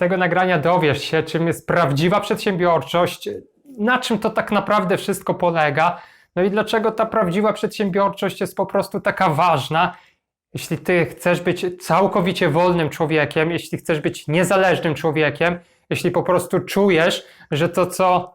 tego nagrania dowiesz się, czym jest prawdziwa przedsiębiorczość, na czym to tak naprawdę wszystko polega, no i dlaczego ta prawdziwa przedsiębiorczość jest po prostu taka ważna. Jeśli ty chcesz być całkowicie wolnym człowiekiem, jeśli chcesz być niezależnym człowiekiem, jeśli po prostu czujesz, że to, co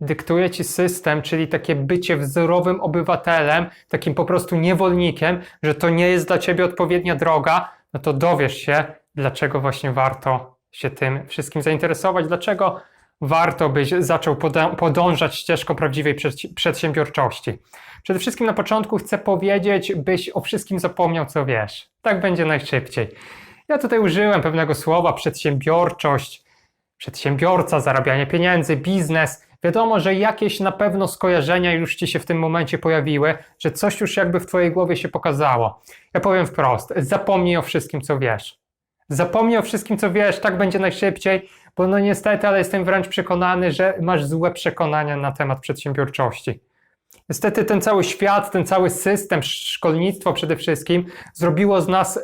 dyktuje ci system, czyli takie bycie wzorowym obywatelem, takim po prostu niewolnikiem, że to nie jest dla ciebie odpowiednia droga, no to dowiesz się, dlaczego właśnie warto się tym wszystkim zainteresować, dlaczego warto byś zaczął podążać ścieżką prawdziwej przed- przedsiębiorczości. Przede wszystkim na początku chcę powiedzieć, byś o wszystkim zapomniał, co wiesz. Tak będzie najszybciej. Ja tutaj użyłem pewnego słowa przedsiębiorczość, przedsiębiorca, zarabianie pieniędzy, biznes. Wiadomo, że jakieś na pewno skojarzenia już ci się w tym momencie pojawiły, że coś już jakby w twojej głowie się pokazało. Ja powiem wprost, zapomnij o wszystkim, co wiesz. Zapomnij o wszystkim, co wiesz, tak będzie najszybciej, bo no niestety, ale jestem wręcz przekonany, że masz złe przekonania na temat przedsiębiorczości. Niestety ten cały świat, ten cały system, szkolnictwo przede wszystkim, zrobiło z nas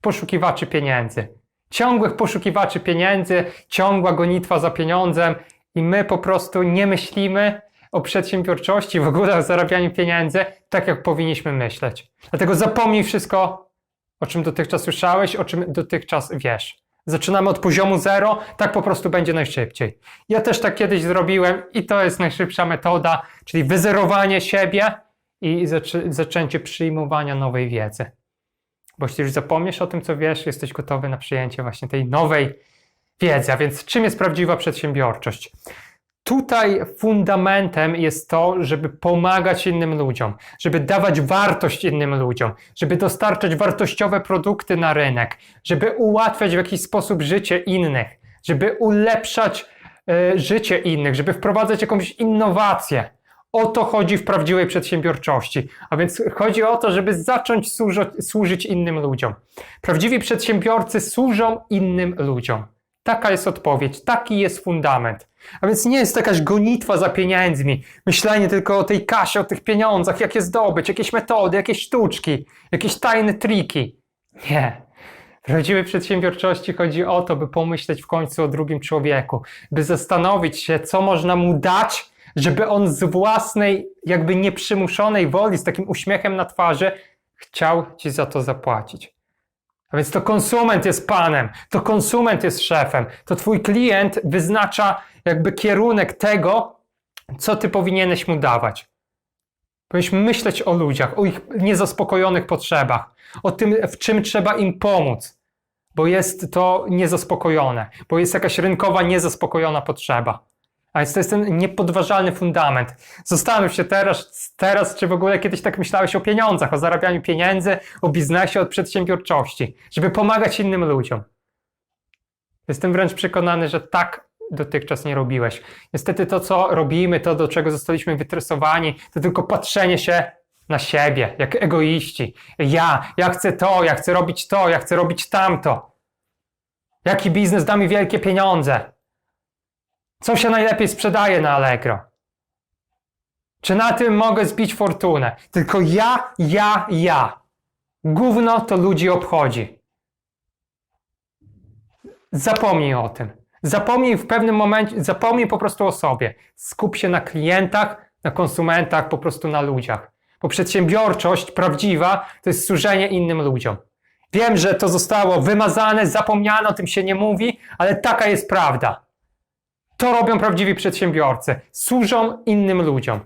poszukiwaczy pieniędzy. Ciągłych poszukiwaczy pieniędzy, ciągła gonitwa za pieniądzem i my po prostu nie myślimy o przedsiębiorczości, w ogóle o zarabianiu pieniędzy, tak jak powinniśmy myśleć. Dlatego zapomnij wszystko, o czym dotychczas słyszałeś, o czym dotychczas wiesz. Zaczynamy od poziomu zero, tak po prostu będzie najszybciej. Ja też tak kiedyś zrobiłem i to jest najszybsza metoda, czyli wyzerowanie siebie i zaczę- zaczęcie przyjmowania nowej wiedzy. Bo jeśli już zapomniesz o tym, co wiesz, jesteś gotowy na przyjęcie właśnie tej nowej wiedzy. A więc czym jest prawdziwa przedsiębiorczość? Tutaj fundamentem jest to, żeby pomagać innym ludziom, żeby dawać wartość innym ludziom, żeby dostarczać wartościowe produkty na rynek, żeby ułatwiać w jakiś sposób życie innych, żeby ulepszać e, życie innych, żeby wprowadzać jakąś innowację. O to chodzi w prawdziwej przedsiębiorczości. A więc chodzi o to, żeby zacząć służyć innym ludziom. Prawdziwi przedsiębiorcy służą innym ludziom. Taka jest odpowiedź, taki jest fundament. A więc nie jest to jakaś gonitwa za pieniędzmi, myślenie tylko o tej kasie, o tych pieniądzach, jak je zdobyć, jakieś metody, jakieś sztuczki, jakieś tajne triki. Nie. W prawdziwej przedsiębiorczości chodzi o to, by pomyśleć w końcu o drugim człowieku, by zastanowić się, co można mu dać, żeby on z własnej, jakby nieprzymuszonej woli, z takim uśmiechem na twarzy, chciał ci za to zapłacić. A więc to konsument jest panem, to konsument jest szefem, to twój klient wyznacza jakby kierunek tego, co ty powinieneś mu dawać. Powinieneś myśleć o ludziach, o ich niezaspokojonych potrzebach, o tym, w czym trzeba im pomóc, bo jest to niezaspokojone, bo jest jakaś rynkowa niezaspokojona potrzeba. A więc to jest ten niepodważalny fundament. Zastanów się teraz, teraz, czy w ogóle kiedyś tak myślałeś o pieniądzach, o zarabianiu pieniędzy, o biznesie, o przedsiębiorczości, żeby pomagać innym ludziom. Jestem wręcz przekonany, że tak dotychczas nie robiłeś. Niestety to, co robimy, to, do czego zostaliśmy wytresowani, to tylko patrzenie się na siebie, jak egoiści. Ja, ja chcę to, ja chcę robić to, ja chcę robić tamto. Jaki biznes da mi wielkie pieniądze? Co się najlepiej sprzedaje na Allegro? Czy na tym mogę zbić fortunę? Tylko ja, ja, ja. Gówno to ludzi obchodzi. Zapomnij o tym. Zapomnij w pewnym momencie, zapomnij po prostu o sobie. Skup się na klientach, na konsumentach, po prostu na ludziach. Bo przedsiębiorczość prawdziwa to jest służenie innym ludziom. Wiem, że to zostało wymazane, zapomniane, o tym się nie mówi, ale taka jest prawda. To robią prawdziwi przedsiębiorcy. Służą innym ludziom.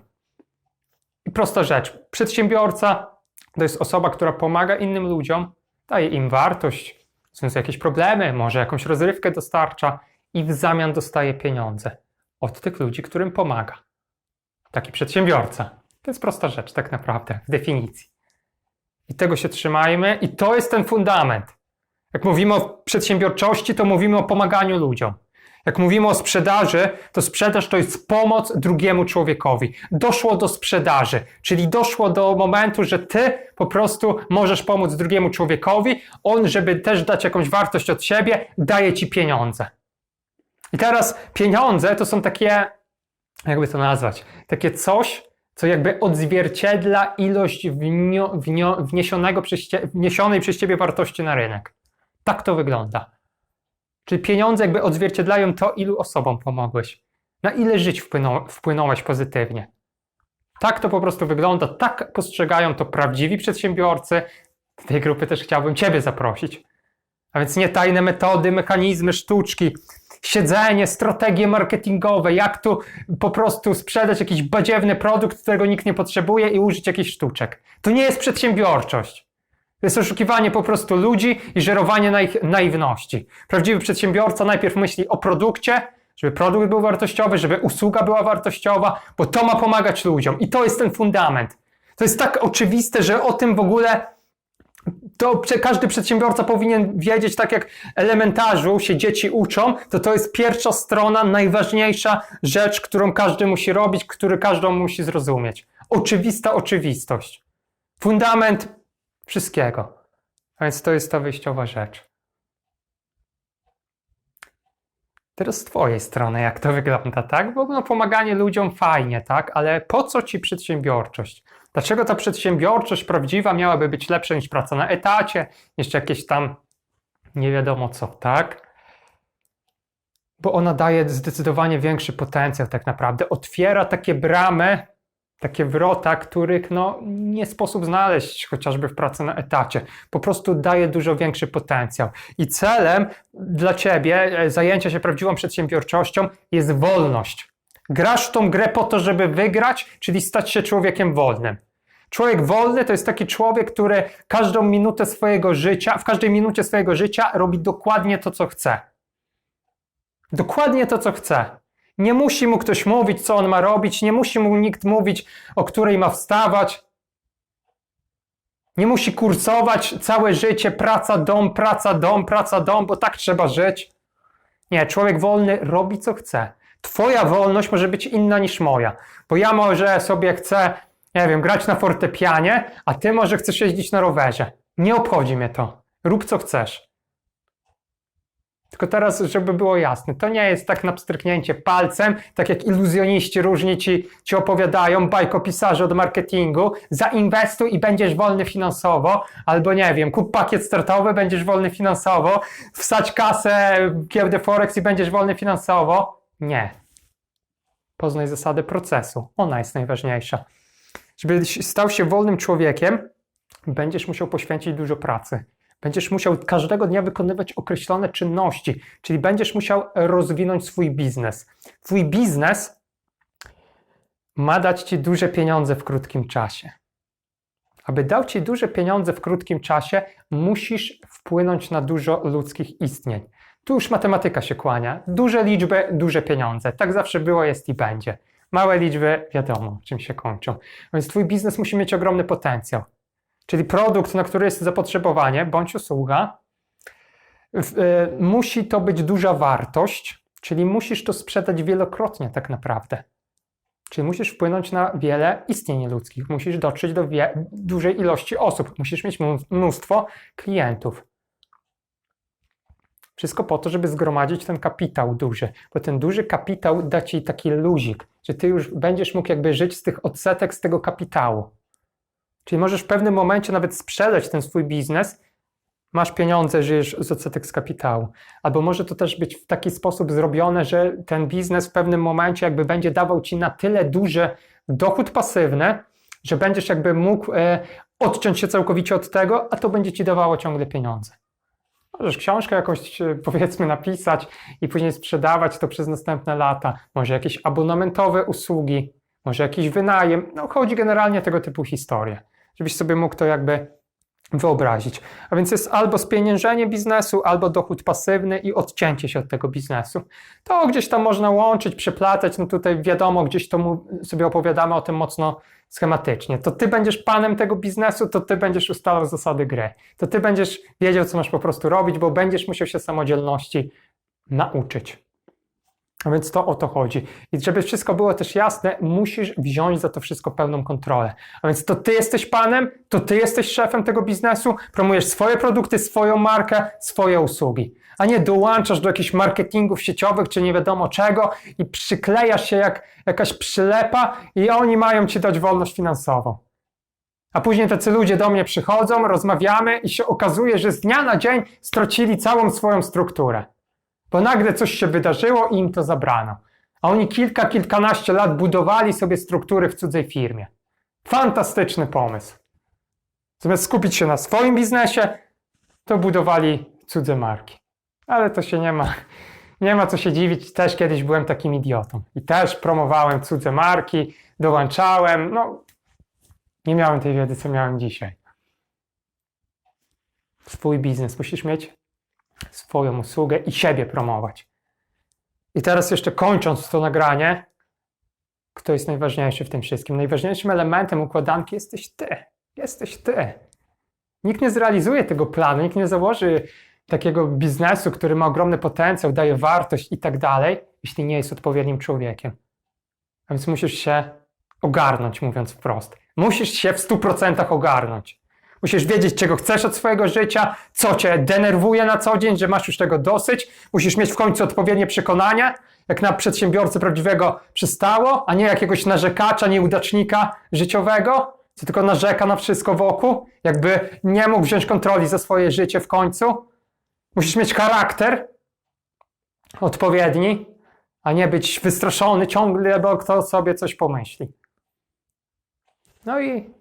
I prosta rzecz. Przedsiębiorca to jest osoba, która pomaga innym ludziom, daje im wartość, są jakieś problemy, może jakąś rozrywkę dostarcza i w zamian dostaje pieniądze od tych ludzi, którym pomaga. Taki przedsiębiorca. To jest prosta rzecz, tak naprawdę, w definicji. I tego się trzymajmy, i to jest ten fundament. Jak mówimy o przedsiębiorczości, to mówimy o pomaganiu ludziom. Jak mówimy o sprzedaży, to sprzedaż to jest pomoc drugiemu człowiekowi. Doszło do sprzedaży, czyli doszło do momentu, że ty po prostu możesz pomóc drugiemu człowiekowi, on, żeby też dać jakąś wartość od siebie, daje ci pieniądze. I teraz pieniądze to są takie, jakby to nazwać, takie coś, co jakby odzwierciedla ilość wnio, wnio, wniesionego przez wniesionej przez ciebie wartości na rynek. Tak to wygląda. Czyli pieniądze jakby odzwierciedlają to, ilu osobom pomogłeś. Na ile żyć wpłynął, wpłynąłeś pozytywnie. Tak to po prostu wygląda, tak postrzegają to prawdziwi przedsiębiorcy. Do tej grupy też chciałbym Ciebie zaprosić. A więc nie tajne metody, mechanizmy, sztuczki, siedzenie, strategie marketingowe, jak tu po prostu sprzedać jakiś badziewny produkt, którego nikt nie potrzebuje i użyć jakichś sztuczek. To nie jest przedsiębiorczość. To jest oszukiwanie po prostu ludzi i żerowanie na ich naiwności. Prawdziwy przedsiębiorca najpierw myśli o produkcie, żeby produkt był wartościowy, żeby usługa była wartościowa, bo to ma pomagać ludziom. I to jest ten fundament. To jest tak oczywiste, że o tym w ogóle to każdy przedsiębiorca powinien wiedzieć, tak jak elementarzu się dzieci uczą, to to jest pierwsza strona, najważniejsza rzecz, którą każdy musi robić, który każdy musi zrozumieć. Oczywista oczywistość. Fundament wszystkiego. A więc to jest ta wyjściowa rzecz. Teraz z Twojej strony, jak to wygląda, tak? Bo no, pomaganie ludziom fajnie, tak? Ale po co Ci przedsiębiorczość? Dlaczego ta przedsiębiorczość prawdziwa miałaby być lepsza niż praca na etacie, niż jakieś tam nie wiadomo co, tak? Bo ona daje zdecydowanie większy potencjał, tak naprawdę. Otwiera takie bramy, takie wrota, których no, nie sposób znaleźć chociażby w pracy na etacie. Po prostu daje dużo większy potencjał. I celem dla ciebie e, zajęcia się prawdziwą przedsiębiorczością jest wolność. Grasz tą grę po to, żeby wygrać, czyli stać się człowiekiem wolnym. Człowiek wolny to jest taki człowiek, który każdą minutę swojego życia, w każdej minucie swojego życia robi dokładnie to, co chce. Dokładnie to, co chce. Nie musi mu ktoś mówić, co on ma robić, nie musi mu nikt mówić, o której ma wstawać. Nie musi kursować całe życie, praca, dom, praca, dom, praca, dom, bo tak trzeba żyć. Nie, człowiek wolny robi co chce. Twoja wolność może być inna niż moja, bo ja może sobie chcę, nie wiem, grać na fortepianie, a ty może chcesz jeździć na rowerze. Nie obchodzi mnie to. Rób co chcesz. Tylko teraz, żeby było jasne, to nie jest tak na pstryknięcie palcem, tak jak iluzjoniści różni ci, ci opowiadają, bajkopisarze od marketingu, zainwestuj i będziesz wolny finansowo, albo nie wiem, kup pakiet startowy, będziesz wolny finansowo, wsadź kasę giełdę Forex i będziesz wolny finansowo. Nie. Poznaj zasady procesu. Ona jest najważniejsza. Żebyś stał się wolnym człowiekiem, będziesz musiał poświęcić dużo pracy. Będziesz musiał każdego dnia wykonywać określone czynności, czyli będziesz musiał rozwinąć swój biznes. Twój biznes ma dać ci duże pieniądze w krótkim czasie. Aby dał ci duże pieniądze w krótkim czasie, musisz wpłynąć na dużo ludzkich istnień. Tu już matematyka się kłania. Duże liczby, duże pieniądze. Tak zawsze było, jest i będzie. Małe liczby, wiadomo, czym się kończą. Więc twój biznes musi mieć ogromny potencjał. Czyli produkt, na który jest zapotrzebowanie, bądź usługa, y, musi to być duża wartość, czyli musisz to sprzedać wielokrotnie tak naprawdę. Czyli musisz wpłynąć na wiele istnień ludzkich, musisz dotrzeć do dużej ilości osób, musisz mieć mnó- mnóstwo klientów. Wszystko po to, żeby zgromadzić ten kapitał duży, bo ten duży kapitał da ci taki luzik, że ty już będziesz mógł jakby żyć z tych odsetek z tego kapitału. Czyli możesz w pewnym momencie nawet sprzedać ten swój biznes, masz pieniądze, żyjesz z odsetek z kapitału. Albo może to też być w taki sposób zrobione, że ten biznes w pewnym momencie jakby będzie dawał ci na tyle duży dochód pasywny, że będziesz jakby mógł e, odciąć się całkowicie od tego, a to będzie ci dawało ciągle pieniądze. Możesz książkę jakąś e, powiedzmy napisać i później sprzedawać to przez następne lata. Może jakieś abonamentowe usługi, może jakiś wynajem. No chodzi generalnie o tego typu historie, żebyś sobie mógł to jakby wyobrazić. A więc jest albo spieniężenie biznesu, albo dochód pasywny i odcięcie się od tego biznesu. To gdzieś tam można łączyć, przeplatać, no tutaj wiadomo, gdzieś to sobie opowiadamy o tym mocno schematycznie. To ty będziesz panem tego biznesu, to ty będziesz ustalał zasady gry. To ty będziesz wiedział, co masz po prostu robić, bo będziesz musiał się samodzielności nauczyć. A więc to o to chodzi. I żeby wszystko było też jasne, musisz wziąć za to wszystko pełną kontrolę. A więc to ty jesteś panem, to ty jesteś szefem tego biznesu, promujesz swoje produkty, swoją markę, swoje usługi. A nie dołączasz do jakichś marketingów sieciowych czy nie wiadomo czego i przyklejasz się jak jakaś przylepa i oni mają ci dać wolność finansową. A później tacy ludzie do mnie przychodzą, rozmawiamy i się okazuje, że z dnia na dzień stracili całą swoją strukturę. Bo nagle coś się wydarzyło i im to zabrano. A oni kilka, kilkanaście lat budowali sobie struktury w cudzej firmie. Fantastyczny pomysł. Zamiast skupić się na swoim biznesie, to budowali cudze marki. Ale to się nie ma, nie ma co się dziwić. Też kiedyś byłem takim idiotą. I też promowałem cudze marki, dołączałem. No, nie miałem tej wiedzy, co miałem dzisiaj. Swój biznes musisz mieć, swoją usługę i siebie promować. I teraz jeszcze kończąc to nagranie, kto jest najważniejszy w tym wszystkim? Najważniejszym elementem układanki jesteś ty. Jesteś ty. Nikt nie zrealizuje tego planu, nikt nie założy takiego biznesu, który ma ogromny potencjał, daje wartość i tak dalej, jeśli nie jest odpowiednim człowiekiem. A więc musisz się ogarnąć, mówiąc wprost. Musisz się w 100% ogarnąć. Musisz wiedzieć, czego chcesz od swojego życia, co cię denerwuje na co dzień, że masz już tego dosyć. Musisz mieć w końcu odpowiednie przekonania, jak na przedsiębiorcę prawdziwego przystało, a nie jakiegoś narzekacza, nieudacznika życiowego, co tylko narzeka na wszystko wokół, jakby nie mógł wziąć kontroli za swoje życie w końcu. Musisz mieć charakter odpowiedni, a nie być wystraszony ciągle, bo kto sobie coś pomyśli. No i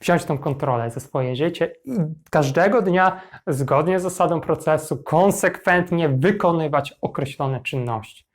wziąć tą kontrolę za swoje życie i każdego dnia, zgodnie z zasadą procesu, konsekwentnie wykonywać określone czynności.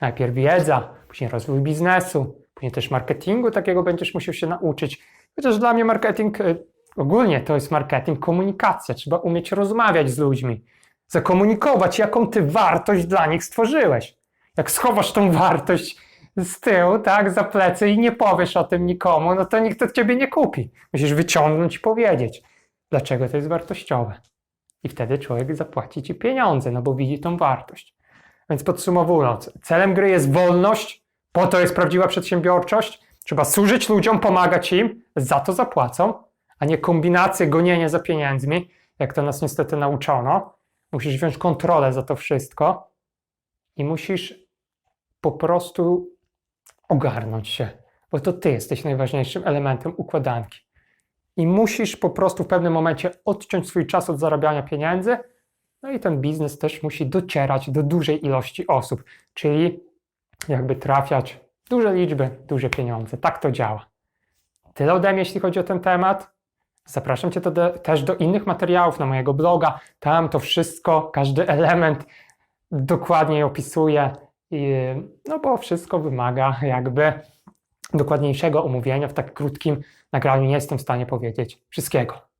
Najpierw wiedza, później rozwój biznesu, później też marketingu takiego będziesz musiał się nauczyć. Chociaż dla mnie marketing y, ogólnie to jest marketing, komunikacja. Trzeba umieć rozmawiać z ludźmi, zakomunikować, jaką ty wartość dla nich stworzyłeś. Jak schowasz tą wartość z tyłu, tak, za plecy i nie powiesz o tym nikomu, no to nikt od ciebie nie kupi. Musisz wyciągnąć i powiedzieć, dlaczego to jest wartościowe. I wtedy człowiek zapłaci ci pieniądze, no bo widzi tą wartość. Więc podsumowując, celem gry jest wolność, po to jest prawdziwa przedsiębiorczość. Trzeba służyć ludziom, pomagać im, za to zapłacą, a nie kombinacje, gonienie za pieniędzmi, jak to nas niestety nauczono. Musisz wziąć kontrolę za to wszystko i musisz po prostu ogarnąć się, bo to ty jesteś najważniejszym elementem układanki. I musisz po prostu w pewnym momencie odciąć swój czas od zarabiania pieniędzy, no i ten biznes też musi docierać do dużej ilości osób, czyli jakby trafiać duże liczby, duże pieniądze. Tak to działa. Tyle ode mnie, jeśli chodzi o ten temat. Zapraszam Cię do, też do innych materiałów na mojego bloga. Tam to wszystko, każdy element dokładniej opisuję. No bo wszystko wymaga jakby dokładniejszego omówienia. W tak krótkim nagraniu nie jestem w stanie powiedzieć wszystkiego.